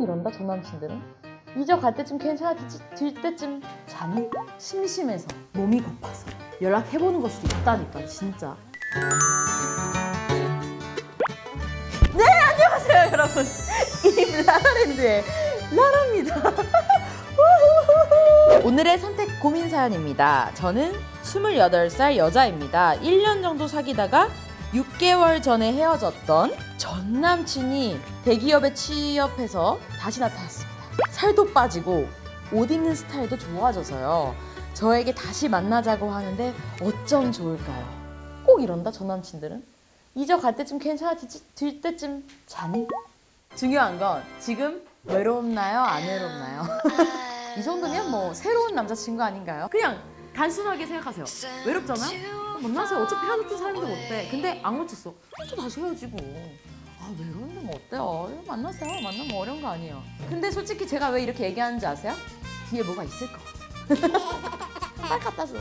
꼭 이런다 전 남친들은 잊어갈 때쯤 괜찮아질 때쯤 자니 심심해서 몸이 고파서 연락해보는 걸 수도 있다니까 진짜. 네 안녕하세요 여러분. 이 라라랜드의 라라입니다. 오늘의 선택 고민 사연입니다. 저는 28살 여자입니다. 1년 정도 사귀다가 6개월 전에 헤어졌던 전 남친이 대기업에 취업해서 다시 나타났습니다. 살도 빠지고 옷 입는 스타일도 좋아져서요. 저에게 다시 만나자고 하는데 어쩜 좋을까요? 꼭 이런다 전 남친들은 잊어갈 때쯤 괜찮아질 때쯤 자니? 중요한 건 지금 외롭나요? 안 외롭나요? 이 정도면 뭐 새로운 남자친구 아닌가요? 그냥 단순하게 생각하세요. 외롭잖아요? 만나세요. 어차피 헤어졌던 사람인데 어때? 근데 안 고쳤어. 또 다시 헤어지고. 아 외로운데 뭐 어때요? 만나세요. 만나면 어려운 거 아니에요. 근데 솔직히 제가 왜 이렇게 얘기하는지 아세요? 뒤에 뭐가 있을 거. 빨리 갖다 줘.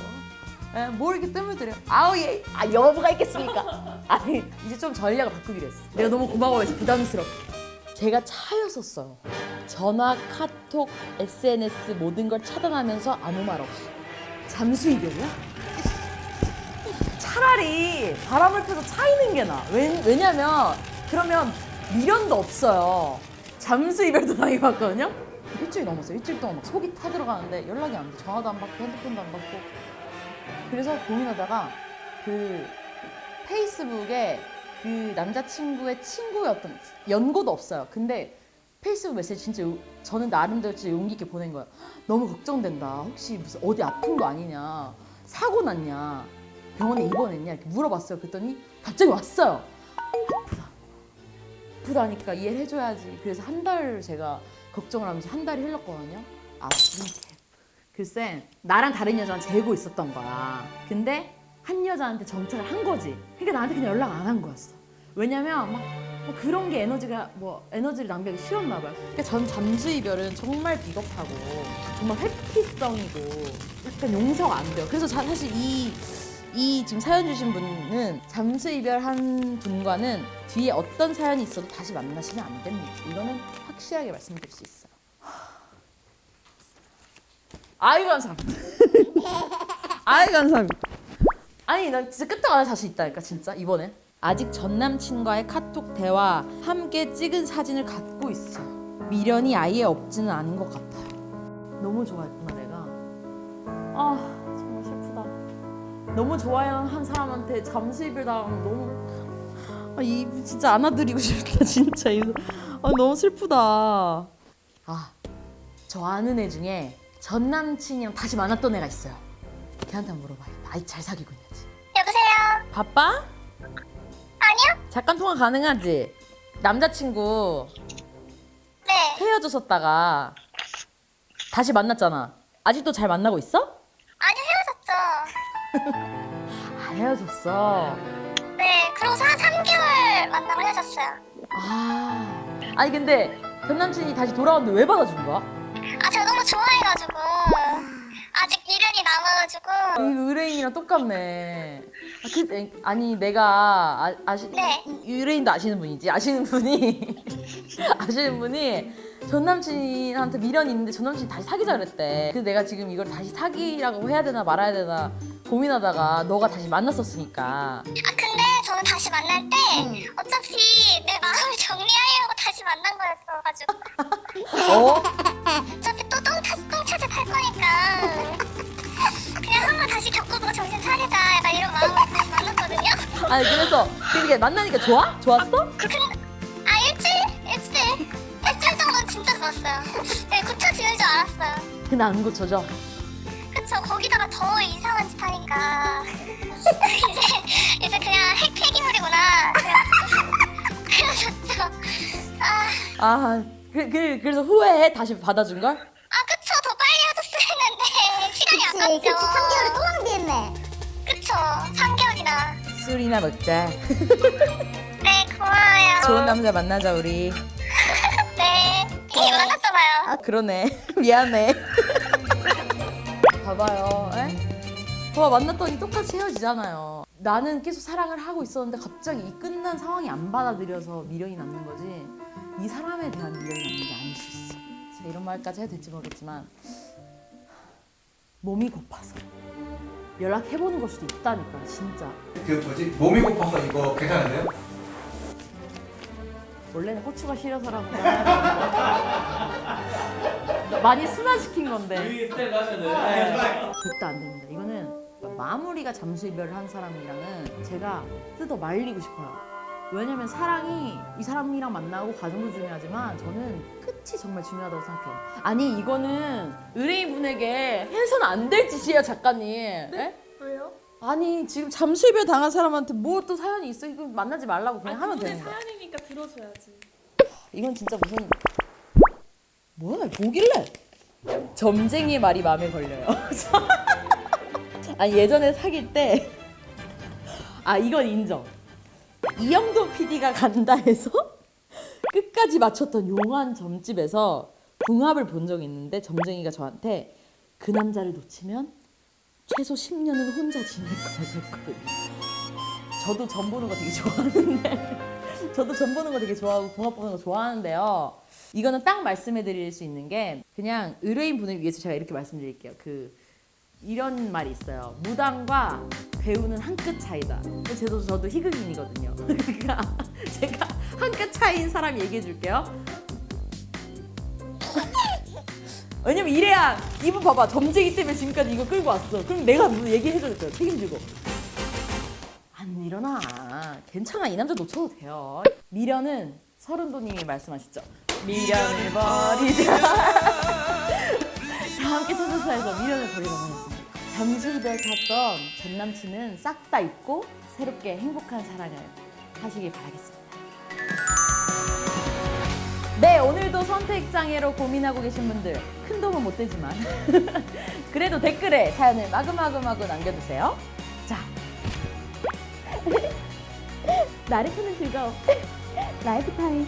에, 뭘 이렇게 뜸을 들여? 아우 얘, 아 여부가 있겠습니까? 아니 이제 좀 전략을 바꾸기로 했어. 내가 너무 고마워해서 부담스럽게. 제가 차였었어요. 전화, 카톡, SNS 모든 걸 차단하면서 아무 말 없이. 잠수 이별이야? 차라리 바람을 펴서 차이는 게 나아. 왜, 왜냐면 그러면 미련도 없어요. 잠수 이별도 당해봤거든요. 일주일 넘었어요. 일주일 동안 막 속이 타 들어가는데 연락이 안 돼. 전화도 안 받고 핸드폰도 안 받고. 그래서 고민하다가 그 페이스북에 그 남자친구의 친구였던 연고도 없어요. 근데 페이스북 메시지 진짜 요- 저는 나름대로 진짜 용기 있게 보낸 거예요. 너무 걱정된다. 혹시 무슨 어디 아픈 거 아니냐? 사고 났냐? 병원에 입원했냐? 이렇게 물어봤어요. 그랬더니 갑자기 왔어요. 아프다. 아프다니까 이해를 해줘야지. 그래서 한 달 제가 걱정을 하면서 한 달이 흘렀거든요. 아픈 개. 글쎄 나랑 다른 여자랑 재고 있었던 거야. 근데 한 여자한테 정착을 한 거지. 그러니까 나한테 그냥 연락 안 한 거였어. 왜냐면 막 뭐 그런 게 에너지가 뭐 에너지를 낭비하기 싫었나 봐요. 그러니까 전 잠수 이별은 정말 비겁하고 정말 회피성이고 약간 용서가 안 돼요. 그래서 자- 사실 이 이 지금 사연 주신 분은 잠수 이별한 분과는 뒤에 어떤 사연이 있어도 다시 만나시면 안 됩니다. 이거는 확실하게 말씀드릴 수 있어요. 아이고 감사합 아이고 감사합 아니 난 진짜 끄떡 안할 자신 있다니까 진짜 이번엔. 아직 전 남친과의 카톡 대화 함께 찍은 사진을 갖고 있어. 미련이 아예 없지는 않은 것 같아요. 너무 좋아했구나 내가. 아. 너무 좋아한 사람한테 잠수 이별 당하면 너무 아, 이 진짜 안아드리고 싶다 진짜 이거 아, 너무 슬프다. 아저 아는 애 중에 전 남친이랑 다시 만났던 애가 있어요. 걔한테 한번 물어봐야겠다. 아이 잘 사귀고 있는지. 여보세요? 바빠? 아니요? 잠깐 통화 가능하지? 남자친구 네. 헤어졌었다가 다시 만났잖아. 아직도 잘 만나고 있어? 아 헤어졌어. 네, 그러고서 한 3개월 만나고 헤어졌어요. 아 아니 근데 전 남친이 다시 돌아왔는데 왜 받아준 거야? 아, 제가 너무 좋아해가지고. 아직 미련이 남아가지고. 이 의뢰인이랑 똑같네. 아, 그, 아니 내가 아, 아시 네. 의뢰인도 아시는 분이지 아시는 분이 아시는 분이 전 남친한테 미련이 있는데 전 남친이 다시 사귀자 그랬대. 그래서 내가 지금 이걸 다시 사귀라고 해야 되나 말아야 되나 고민하다가 너가 다시 만났었으니까. 아, 근데 저는 다시 만날 때 어차피 내 마음을 정리하려고 다시 만난 거였어가지고. 어? 어차피 또 똥, 차, 똥 찾아 갈 거니까. 그냥 한 번 다시 겪어보고 정신 차리자. 약간 이런 마음으로 다시 만났거든요. 아니 그래서 그게 만나니까 좋아? 좋았어? 근데, 아, 일주일? 일주일. 일주일 정도 는 진짜 좋았어요. 네, 고쳐지는 줄 알았어요. 근데 안 고쳐져. 그쵸 거기다가 더 이상한 짓 하니까. 이제 이제 그냥 핵 폐기물이구나. 그래서 아, 아 그, 그, 그래서 후회해? 다시 받아준 걸? 아 그쵸. 더 빨리 해줬어야 했는데 시간이 그치, 그치, 아깝죠. 3개월을 또 낭비했네. 그쵸. 3개월이나. 술이나 먹자. 네 고마워요. 좋은 남자 만나자 우리. 네. 이미 만났잖아요. 아 그러네. 미안해. 봐봐요. 에? 봐봐 만났더니 똑같이 헤어지잖아요. 나는 계속 사랑을 하고 있었는데 갑자기 이 끝난 상황이 안 받아들여서 미련이 남는 거지. 이 사람에 대한 미련이 남는 게 아닐 수 있어. 이런 말까지 해도 될지 모르겠지만 몸이 고파서 연락해보는 걸 수도 있다니까 진짜 그 뭐지 몸이 고파서 이거 괜찮은데요? 원래는 고추가 싫어서라고 많이 순화시킨 건데 스타일 가면은 절대 안 됩니다. 이거는 마무리가 잠수 이별을 한 사람이랑은 제가 뜯어 말리고 싶어요. 왜냐면 사랑이 이 사람이랑 만나고 과정도 중요하지만 저는 끝이 정말 중요하다고 생각해요. 아니 이거는 의뢰인분에게 해서는 안 될 짓이에요 작가님. 네? 왜요? 아니 지금 잠수 이별 당한 사람한테 뭐 또 사연이 있어? 이거 만나지 말라고 그냥 하면 그분의 되는 거야. 사연이니까 들어줘야지. 이건 진짜 무슨 뭐야 뭐길래 점쟁이 말이 마음에 걸려요. 아니 예전에 사귈 때 아 이건 인정. 이영도 PD가 간다 해서 끝까지 맞췄던 용한 점집에서 궁합을 본 적이 있는데 점쟁이가 저한테 그 남자를 놓치면 최소 10년은 혼자 지낼 거라고 했거든요. 저도 점 보는 거 되게 좋아하는데 저도 점 보는 거 되게 좋아하고 궁합 보는 거 좋아하는데요. 이거는 딱 말씀해 드릴 수 있는 게 그냥 의뢰인 분을 위해서 제가 이렇게 말씀드릴게요. 그 이런 말이 있어요. 무당과 배우는 한 끗 차이다. 저도 저도 희극인이거든요. 그러니까 제가 한 끗 차이인 사람 얘기해 줄게요. 왜냐면 이래야 이분 봐봐 점쟁이 때문에 지금까지 이거 끌고 왔어. 그럼 내가 무슨 얘기해 줄 거야 책임지고. 안 일어나. 괜찮아. 이 남자 놓쳐도 돼요. 미련은 서른도님이 말씀하시죠. 미련을 버리자. 다 함께 찾아서에서 미련을 버리라고 하셨습니다. 잠시 이별 갔던 전 남친은 싹 다 잊고 새롭게 행복한 사랑을 하시길 바라겠습니다. 네, 오늘도 선택 장애로 고민하고 계신 분들 큰 도움은 못 되지만 그래도 댓글에 사연을 마구마구마구 남겨주세요. 자, 나를 푸는 즐거움 라이프 타임